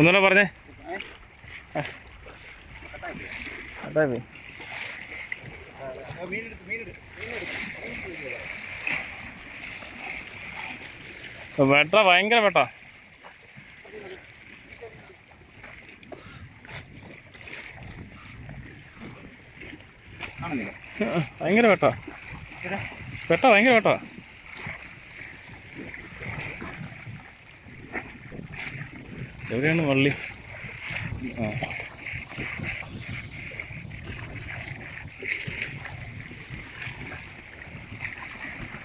ഒന്നുകൂടെ പറഞ്ഞേ. വെട്ടാ ഭയങ്കര വെട്ടാ. ഭയങ്കര വെട്ടാ. വെട്ടാ ഭയങ്കര വെട്ടാ. എവിടെയാണ് വള്ളി? ആ.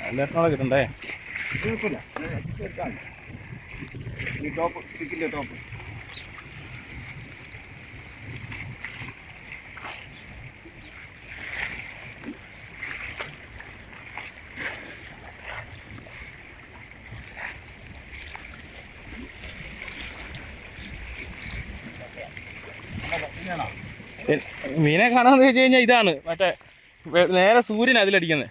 അതിന്റെ കിട്ടണ്ടേ കുഴപ്പമില്ല. ടോപ്പ് സ്റ്റിക്കിന്റെ ടോപ്പ്. മീനെ കാണാന്ന് വെച്ച് കഴിഞ്ഞാൽ ഇതാണ്. മറ്റേ നേരെ സൂര്യൻ അതിലടിക്കുന്നത്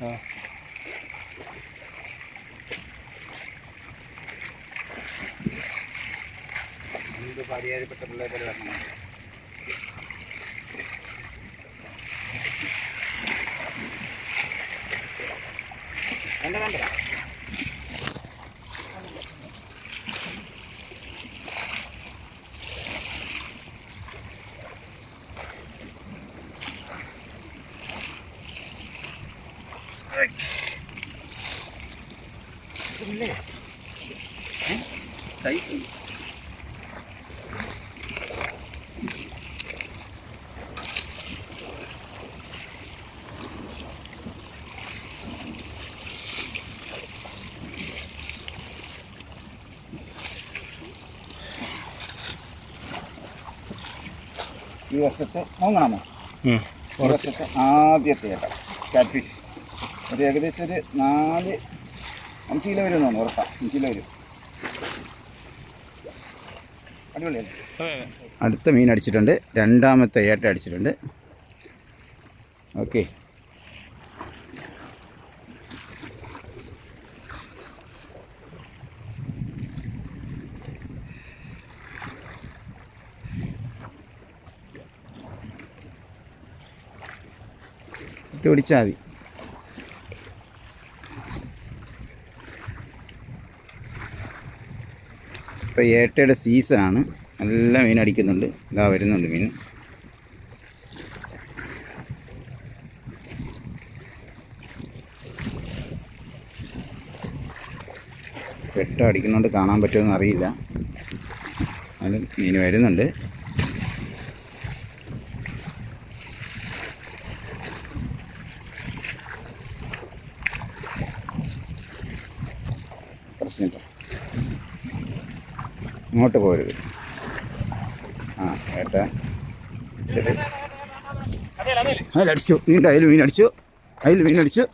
ആ. വേണ്ട ഈ വർഷത്തെ മൂന്നെണ്ണമോ. ഈ വർഷത്തെ ആദ്യത്തെ ഏട്ട കാറ്റ് ഫിഷ് ഒരു ഏകദേശം ഒരു നാല് അഞ്ച് കിലോ വരും തോന്നുന്നു ഉറപ്പാണ് അഞ്ച് കിലോ വരും. അടിപൊളിയല്ലേ. അടുത്ത മീൻ അടിച്ചിട്ടുണ്ട് രണ്ടാമത്തെ ഏട്ട അടിച്ചിട്ടുണ്ട്. ഓക്കെ. ഇട്ട് പിടിച്ചാൽ മതി. ഇപ്പോൾ ഏട്ടയുടെ സീസണാണ് നല്ല മീൻ അടിക്കുന്നുണ്ട്. ഇതാ വരുന്നുണ്ട് മീൻ. വെട്ടം അടിക്കുന്നുണ്ട് കാണാൻ പറ്റുമെന്ന് അറിയില്ല. അതിൽ മീൻ വരുന്നുണ്ട്. പ്രശ്നമില്ല ഇങ്ങോട്ട് പോരുത്. ആ ഏട്ടാ. ശരി. അതിലടിച്ചു വീണ്ടും അതിൽ മീൻ അടിച്ചു. അതിൽ അടിച്ചു.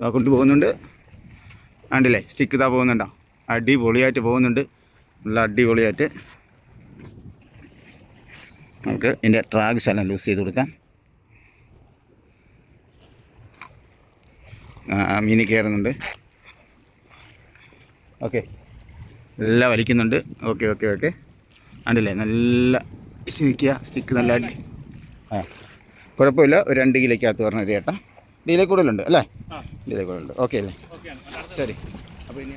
പോകുന്നുണ്ട് കൊണ്ടുപോകുന്നുണ്ട്. കണ്ടില്ലേ? സ്റ്റിക്ക് ഇതാ പോകുന്നുണ്ടോ? അടിപൊളിയായിട്ട് പോകുന്നുണ്ട്. നല്ല അടിപൊളിയായിട്ട്. നമുക്ക് ഇതിന്റെ ട്രാഗ് ശലം ലൂസ് ചെയ്ത് കൊടുക്കാം. മീനിൽ കയറുന്നുണ്ട്. ഓക്കെ. നല്ല വലിക്കുന്നുണ്ട്. Okay okay okay. ആണ്ടല്ലേ നല്ല നിൽക്കുക. സ്റ്റിക്ക് നല്ല അടി ആ. കുഴപ്പമില്ല. ഒരു രണ്ട് കിലോയ്ക്കകത്ത് പറഞ്ഞ ചേട്ടാ ഡീലേ കൂടുതലുണ്ട് അല്ലേ. ഡീലേ കൂടുതലുണ്ട്. ഓക്കെ അല്ലേ. ശരി. അപ്പോൾ ഇനി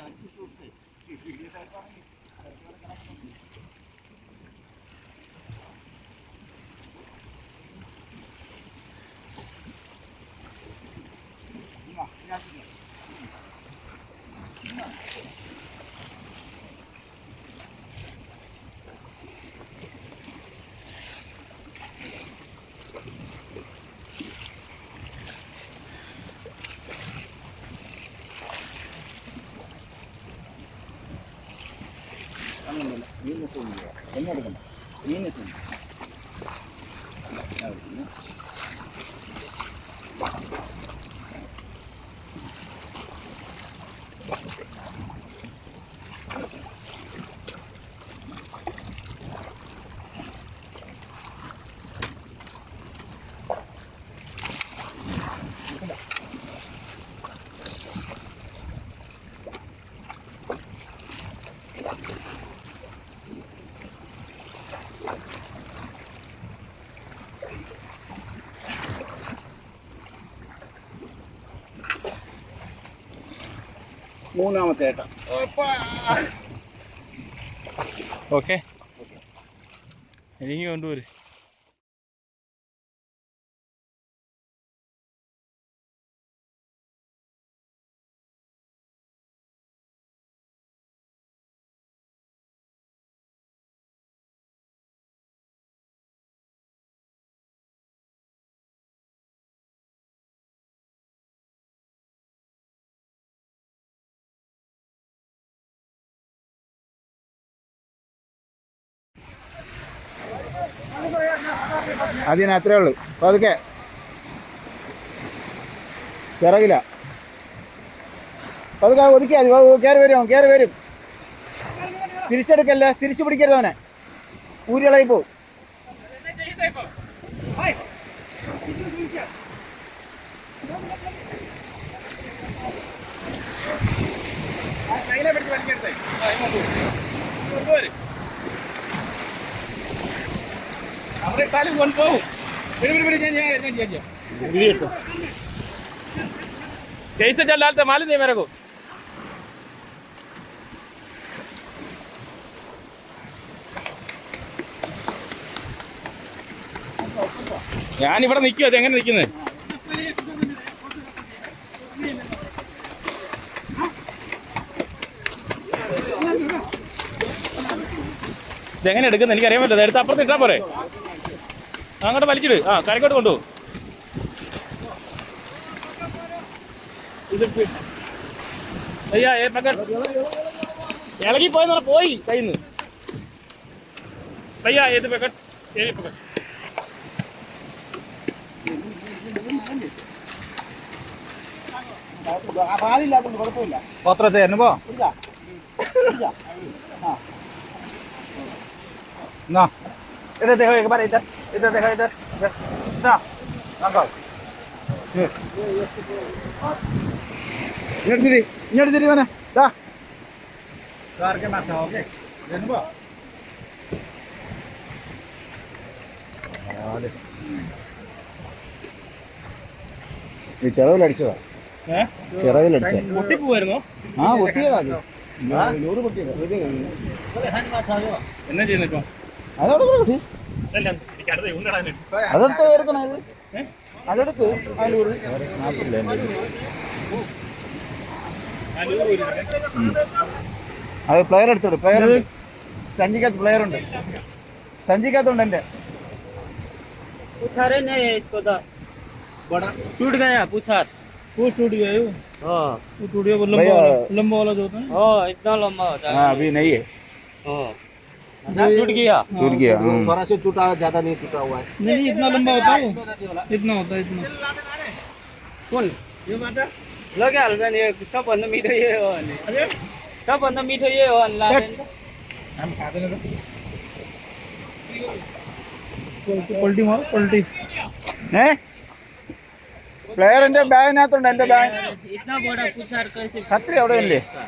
नाही മീൻ നെസ്സൊന്നുമില്ല എന്നെ എടുക്കണ്ട മീൻ മൂന്നാമത്തെ ഏട്ട ഓക്കെ. എനിക്ക് കൊണ്ടുപോര് അതിന് അത്രേ ഉള്ളൂ. പതുക്കെ ചിറകില്ല പതുക്കെ ഒതുക്കിയാ മതി. കയറി വരും കയറി വരും. തിരിച്ചെടുക്കല്ലേ? തിരിച്ചു പിടിക്കരുത് അവനെ. ഊരിളകി പോവും ഇട്ടാലും കൊണ്ടുപോകും വരും വരും വരും ഞാൻ ഞാൻ ഞാൻ ചെയ്യാം വീഡിയോ എടുത്തോ कैसे चल डालते मालूम नहीं मेरे को ഞാൻ ഇവിടെ നിൽക്കുക അത് എങ്ങനെ നിൽക്കുന്നത് ഇതെങ്ങനെ എടുക്കുന്നത് എനിക്ക് അറിയാൻ പറ്റില്ല എടുത്ത് അപ്പുറത്ത് ഇട്ടാ പോരെ അങ്ങോട്ട് വലിച്ചിട്. ആ കരക്കോട്ട് കൊണ്ടുപോകും ഇത് അയ്യാ ഏ പക്കൻ ഇളകി പോയെന്നാ പോയി കയ്യിന്ന്. അയ്യാ ഏത് പക്കൻ ഏഴ് പക്കൻ এটা দেখা এটা না അങ്ങോ ഇങ്ങോട്ട് തിരി ഇങ്ങോട്ട് തിരി വേണേ ദാ കാർക്ക് മാറ്റാം ഓക്കെ. ജനുബോ ഈ ചിറവിലടിച്ചതാ ചിറവിലടിച്ച പൊട്ടിപ്പോവായിരുന്നോ ആ പൊട്ടിയതാ നൂറ് പൊട്ടിയതാ. എന്നാ ചെയ്യുന്നു ഇപ്പൊ? അതോടെ പൊട്ടി അല്ല എനിക്ക് അടുത്ത ഉണ്ടിടാനിട്ട് അതെടുത്ത് എടുക്കണേ ഇത് ഏ? അതെടുത്ത് ആ നൂറ് നാൽപ്പതില്ല എൻ്റെ കയ്യില്. അത് പ്ലെയർ എടുത്തോളൂ പ്ലെയർ സഞ്ചിക്കകത്ത് പ്ലെയർ ഉണ്ട് സഞ്ചിക്കകത്തുണ്ട് എൻ്റെ पुछारे नहीं है इसको तो बड़ा टूट गया पुछार वो टूट गया वो हाँ वो टूट गया वो लंबा भैया- वाला लंबा वाला जो होता है हाँ इतना लंबा होता हाँ है अभी नहीं है हाँ ना टूट गया टूट गया हाँ। थोड़ा से टूटा ज्यादा नहीं टूटा हुआ है नहीं नहीं इतना लंबा होता है वो इतना होता है इतना कौन लगे हल्का ये सबभन्दा मिठो ये हो भने सबभन्दा मिठो ये हो भने लाग्यो नि त पलटी मारो पलटी ഏ പ്ലെയർ എൻ്റെ ബാഗിനകത്തുണ്ട് എൻ്റെ ബാഗ് इतना बड़ा पुछार कैसे കത്രി അവിടെ ഇല്ലേ इसका?